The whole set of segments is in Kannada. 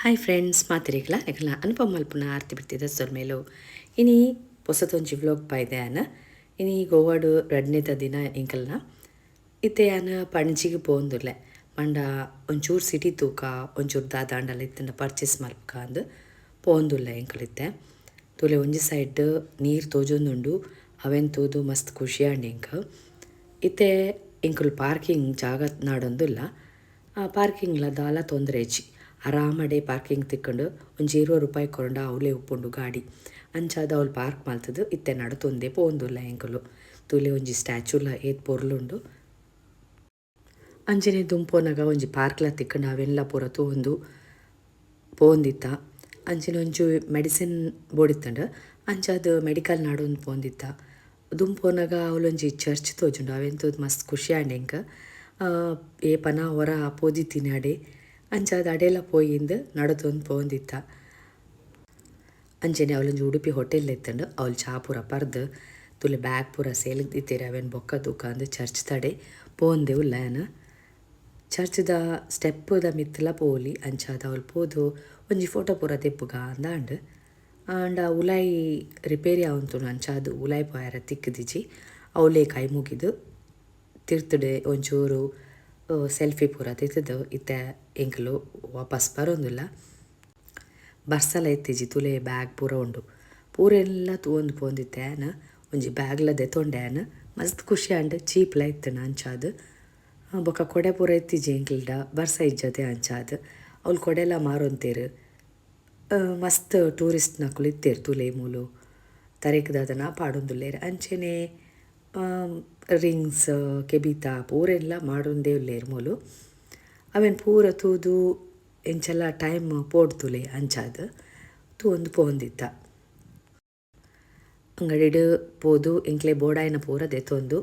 ಹಾಯ್ ಫ್ರೆಂಡ್ಸ್ ಮಾತಿರಿಗಲ ನಿಗಲ ಅನುಪಮ ಮಲ್ಪುನ ಆರ್ತಿ ಬಿಡ್ತಿದ್ದ ಸರ್ ಮೇಲು. ಇನಿ ಹೊಸತೊಂಜಿ ವ್ಲೋಗ್ ಪಾಯ್ದೆ ಆನ ಇನಿ ಗೋವಾಡು ರಡ್ನೇದ ದಿನ ಇಂಕಲ್ನ. ಇತ್ತೆ ಆನ ಪಣಜಿಗೆ ಪೋಂದುಲ್ಲೆ ಮಂಡ ಒಂಚೂರು ಸಿಟಿ ತೂಕ, ಒಂಚೂರು ದಾದಾಂಡಲ್ಲ ಇತ್ತನ್ನ ಪರ್ಚೇಸ್ ಮಲ್ಪಕ ಅಂದು ಪೋಂದುಲ್ಲೆ ಇಂಕಲಿತ್ತೆ ತೂಲೆ ಒಂಜಿ ಸೈಡ್ ನೀರು ತೋಜೊಂದುಂಡು, ಅವೆನ್ ತೂದು ಮಸ್ತ್ ಖುಷಿ ಆಂಡ್ ಇಂಕ. ಇತ್ತೆ ಇಂಕುಲು ಪಾರ್ಕಿಂಗ್ ಜಾಗ ನಾಡೊಂದುಲ್ಲ. ಆ ಪಾರ್ಕಿಂಗ್ಲ ದಾಲ ತೊಂದರೆ ಆರಾಮಡೆ ಪಾರ್ಕಿಂಗ್ ತಿಕ್ಕೊಂಡು ಒಂಜಿ ಇರುವತ್ತು ರೂಪಾಯಿ ಕೊರಂಡ ಅವಲೇ ಉಪ್ಪುಂಡು ಗಾಡಿ. ಅಂಚಾದ ಅವ್ಲು ಪಾರ್ಕ್ ಮಲ್ತದು ಇತ್ತೆ ನಡತೊಂದೇ ಪೋಂದುಲ್ಲ ಎಂಕುಲು ತೂಲೆ ಒಂಜಿ ಸ್ಟ್ಯಾಚ್ಯೂಲ ಏತ್ ಪೊರ್ಲುಂಡು ಅಂಜನೆ ದುಂಪೋನಗ ಒಂಜಿ ಪಾರ್ಕ್ಲ ತಿಕ್ಕಂಡು ಅವೆಲ್ಲ ಪೂರ ತೂಂದು ಪೋಂದಿತ್ತ ಅಂಚನೆ ಒಂಚು ಮೆಡಿಸಿನ್ ಬೋಡಿತ್ತಂಡ ಅಂಚಾದ ಮೆಡಿಕಲ್ ನಾಡೊಂದು ಪೋಂದಿತ್ತ ದುಂಪೋನಗ ಅವಳೊಂಜಿ ಚರ್ಚ್ ತೋಜುಂಡು, ಅವೆಂತದು ಮಸ್ತ್ ಖುಷಿ ಆಂಡ್ ಏ ಏಪನ ಹೊರ ಪೋದಿತ್ತಿನಿ ಅಡೆ. ಅಂಚಾದ ಅಡೆಲ ಪೋಯಿಂದು ನಡತೊಂದು ಪೋಂದಿತ್ತ ಅಂಚನೆ ಅವಲೊಂಜಿ ಉಡುಪಿ ಹೋಟೆಲ್ ಎತ್ತಂಡು ಅವಳು ಚಾ ಪೂರ ಪರ್ದು ತುಲೆ ಬ್ಯಾಗ್ ಪೂರ ಸೇಲಿಗೆ ದಿತ್ತೇರಿ ಅವೇನು ಬೊಕ್ಕ ತೂಕ ಅಂದು ಚರ್ಚ್ ತಡೆ ಪೋಂದೆವು ಲ್ಯಾನ್ ಚರ್ಚ್ದ ದ ಮಿತ್ತಲ ಪೋಲಿ ಅಂಚಾದ ಅವಳು ಪೋದು ಒಂಜಿ ಫೋಟೋ ಪೂರ ತೆಪ್ಪುಗ ಅಂದಾಂಡ್ ಆಂಡ ಉಲಾಯಿ ರಿಪೇರಿ ಆವಂತು ಅಂಚಾದು ಉಲಾಯಿ ಪೋಯಾರ ತಿಕ್ಕದಿಜಿ. ಅವಳೇ ಕೈ ಮುಗಿದು ತಿರ್ತಡೆ ಒಂಚೂರು ಸೆಲ್ಫಿ ಪೂರ ತಿತ್ತದು ಇತ್ತೆ ಎಂಕಲು ವಾಪಸ್ ಬರೋಂದಿಲ್ಲ ಬರ್ಸಲ ಎತ್ತಿಜಿ ತುಲೆ ಬ್ಯಾಗ್ ಪೂರ ಉಂಡು. ಪೂರ ಎಲ್ಲ ತೂವೊಂದು ಪೋಂದಿತ್ತೆ ಆನ ಒಂಜಿ ಬ್ಯಾಗ್ಲದೆ ದೆತೊಂಡೆ ಆನ ಮಸ್ತ್ ಖುಷಿ ಆಂಡ್ ಚೀಪ್ಲ ಇತ್ತಿನ ಅಂಚಾದ್. ಬೊಕ ಕೊಡೆ ಪೂರ ಎತ್ತಿಜಿ ಎಂಕಲ್ಡ ಬರ್ಸ ಇಜ್ಜತೆ ಅಂಚಾದ್. ಅವ್ಲು ಕೊಡೆಲ ಮಾರೊಂತೇರು. ಮಸ್ತ್ ಟೂರಿಸ್ಟ್ ನಕುಲು ತುಲೆ ಮೂಲು. ತರೇಕದಾದನ ಪಾಡೊಂದುಲ್ಲೇರು ಅಂಚೆನೆ. ರಿಂಗ್ಸ್ ಕೆಬಿತ ಪೂರೆಲ್ಲ ಮಾಡೊಂದೇ ಉಲ್ಲೇರು ಮೂಲು ಅವೆನ್ ಪೂರ ತೂದು, ಎಂಚೆಲ್ಲ ಟೈಮ್ ಪೋಡ್ತುಲೆ ಅಂಚಾದ. ತೂ ಒಂದು ಪೋಂದಿತ್ತ. ಅಂಗಡಿಡು ಪೋದು, ಎಂಕ್ಲೆ ಬೋಡಾಯಿನ ಪೂರ ದೆತೊಂದು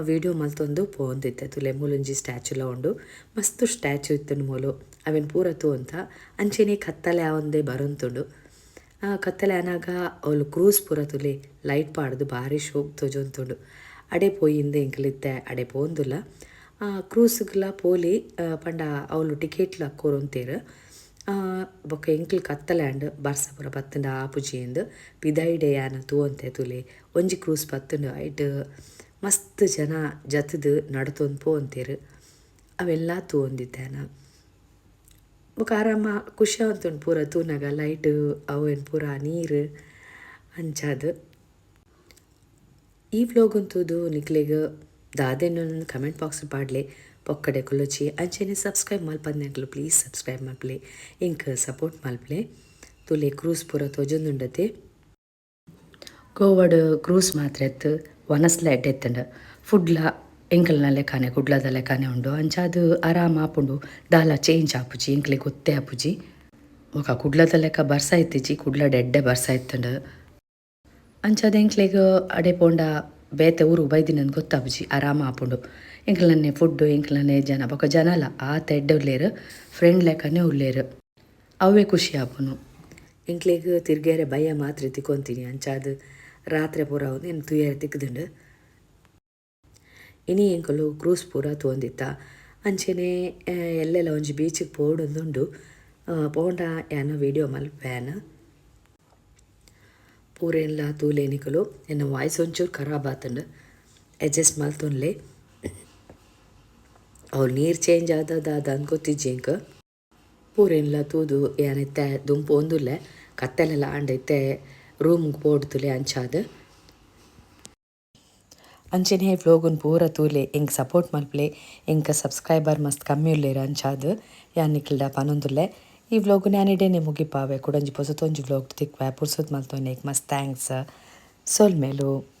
ವಿಡಿಯೋ ಮಲ್ತೊಂದು ಪೋಂದಿತ್ತೆ ತುಲೆ, ಮೂಲೊಂಜಿ ಸ್ಟ್ಯಾಚುಲ ಉಂಡು. ಮಸ್ತ್ ಸ್ಟ್ಯಾಚು ಇತ್ತು ಮೂಲು. ಅವೆನ್ ಪೂರ ತೂಂತ. ಅಂಚೆನೆ ಕತ್ತಲೆ ಆವೊಂದೇ ಬರೊಂತುಂಡು. ಕತ್ತಲೆ ಅನಾಗ ಅವಳು ಕ್ರೂಸ್ ಪೂರ ತುಲೆ ಲೈಟ್ ಪಾಡ್ದು ಭಾರಿ ಶೋಕ್ ತೋಜೊಂತುಂಡು. ಅಡೆ ಪೋಯಿಂದ ಎಂಕಲಿತ್ತೆ ಅಡೆ ಪೋಂದುಲ್ಲ ಕ್ರೂಸ್ಗ್ಲ ಪೋಲಿ ಪಂಡ ಅವಳು ಟಿಕೆಟ್ಲ ಕೋರೊಂತೇರು ಬೊಕ ಎಂಕ್ಲ್ ಕತ್ತಲ್ಯಾಂಡ್ ಬರ್ಸ ಪೂರ ಪತ್ತಂಡ ಆಪುಜಿಂದು ಪಿದೈಡೆ ಯಾನ ತೂವಂತೆ ತುಲೆ ಒಂಜಿ ಕ್ರೂಸ್ ಪತ್ತುಂಡು ಐಟ್ ಮಸ್ತ್ ಜನ ಜತದು ನಡತೊಂದು ಪೋಂತೇರು ಅವೆಲ್ಲ ತೂವೊಂದಿತ್ತೇನ ಆರಾಮ ಖುಷಿ ಆವೊಂದುಂಡು ಪೂರ ತೂನಗ, ಲೈಟ್, ಅವೇನು ಪೂರ ನೀರು, ಅಂಚಾದ್. ಈ ವ್ಲೋಗ್ ಅಂತೂದು ನಿಕ್ಲೆಗ್ ದಾದೆನ ಕಮೆಂಟ್ ಬಾಕ್ಸ್ ಪಾಡ್ಲೆ, ಪೊಕ್ಕಡೆ ಕುಲುಚಿ, ಅಂಚೆನೆ ಸಬ್ಸ್ಕ್ರೈಬ್ ಮಲ್ಪದ್ನಾಗ್ಲು ಪ್ಲೀಸ್ ಸಬ್ಸ್ಕ್ರೈಬ್ ಮಲ್ಪಲೆ, ಇಂಕ್ ಸಪೋರ್ಟ್ ಮಲ್ಪಲೆ. ತುಲೆ ಕ್ರೂಸ್ ಪೂರ ತೋಜೊಂದುಂಡತೆ. ಗೋವಾಡ್ ಕ್ರೂಸ್ ಮಾತ್ರ ಎತ್ತು ವನಸ್ಲ ಎಡ್ಡೆತ್ತಂಡ ಫುಡ್ಲ ಎಂಕಲ್ನ ಲೆಕ್ಕನೆ ಕುಡ್ಲದ ಲೆಕ್ಕನೆ ಉಂಡು. ಅಂಚಾದು ಆರಾಮ ಆಪುಂಡು. ದಾಲ ಚೇಂಜ್ ಆಪುಜಿ ಎಂಕ್ಲೆ ಗೊತ್ತೇ ಆಪುಜಿ. ಕುಡ್ಲದ ಲೆಕ್ಕ ಬರ್ಸ ಇತ್ತಿಜಿ ಕುಡ್ಲಡ್ ಎಡ್ಡೆ ಬರ್ಸ ಇತ್ತಂಡು. ಅಂಚಾದ ಎಂಕ್ಲೆಗ್ ಅಡೆ ಪೋಂಡ ಬೇತೆ ಊರು ಬೈದಿನಂದು ಗೊತ್ತಾಪುಜಿ, ಆರಾಮ ಆಪುಂಡು. ಎಂಕ್ಲನ್ನೇ ಫುಡ್ಡು ಎಂಕ್ಲನ್ನೇ ಜನ, ಬೊಕ ಜನಲ ಆ ಎಡ್ಡೆ ಉಲ್ಲೇರು ಫ್ರೆಂಡ್ ಲೆಕ್ಕನೇ ಉಲ್ಲೇರು. ಅವೇ ಖುಷಿ ಆಪುನು. ಎಂಕ್ಲೆಗ್ ತಿರ್ಗೇರೆ ಭಯ ಮಾತ್ರ ತಿಕ್ಕೊಂತೀನಿ. ಅಂಚಾದ್ ರಾತ್ರಿ ಪೂರ ಏನು ತುಯ್ಯರೆ ತಿಕ್ಕದುಂಡು ಇನಿ ಎಂಕಲು ಕ್ರೂಸ್ ಪೂರ ತೋಂದಿತ್ತ ಅಂಚೆನೆ ಎಲ್ಲೆಲ್ಲ ಒಂಜಿ ಬೀಚಿಗೆ ಪೋವೊಂದುಂಡು ಪೋಂಡ ಯಾನ ವಿಡಿಯೋ ಮಲ್ಪೇನ ಪೂರೆಲ್ಲ ತೂಲೇನಿಕಲು, ಎನ್ನ ವಾಯ್ಸ್ ಒಂಚೂರು ಖರಾಬ್ ಆತುಂಡು ಅಡ್ಜಸ್ಟ್ ಮಲ್ತೊನ್ಲೆ. ಅವ್ರು ನೀರು ಚೇಂಜ್ ಆದದ ಅದ ಅನ್ಕೋತಿಜ್ಜಿ ಇಂಕ ಪೂರೆಲ್ಲ ತೂದು ಏನಿತ್ತೆ ದುಂಪು ಒಂದುಲ್ಲೆ, ಕತ್ತಲೆಲ್ಲ ಆಂಡೈತೆ ರೂಮ್ಗೆ ಪೋಡ್ತುಲೆ ಅಂಚಾದ. ಅಂಚನೆ ವ್ಲೋಗನ್ ಪೂರ ತೂಲೆ ಎಂಕ್ ಸಪೋರ್ಟ್ ಮಲ್ಪಲೆ ಎಂಕ ಸಬ್ಸ್ಕ್ರೈಬರ್ ಮಸ್ತ್ ಕಮ್ಮಿ ಉಳ್ಳೇರ ಅಂಚಾದ್. ಯಾನ್ ನಿಕ್ಲ್ಡ ಪನೊಂದುಲ್ಲೆ. ಈ ವ್ಲೋಗು ನ್ಯಾನಿಡೇನೆ ಮುಗಿಪಾವೆ. ಕುಡಂಜಿ ಪೊಸತೊಂಜಿ ವ್ಲೋಗ್ ತಿಕ್ವೆ. ಪುರ್ಸೊತ್ ಮಲ್ತೊನೆ ಮಸ್ತ್ ಥ್ಯಾಂಕ್ಸ್ ಸೊಲ್ಮೇಲು.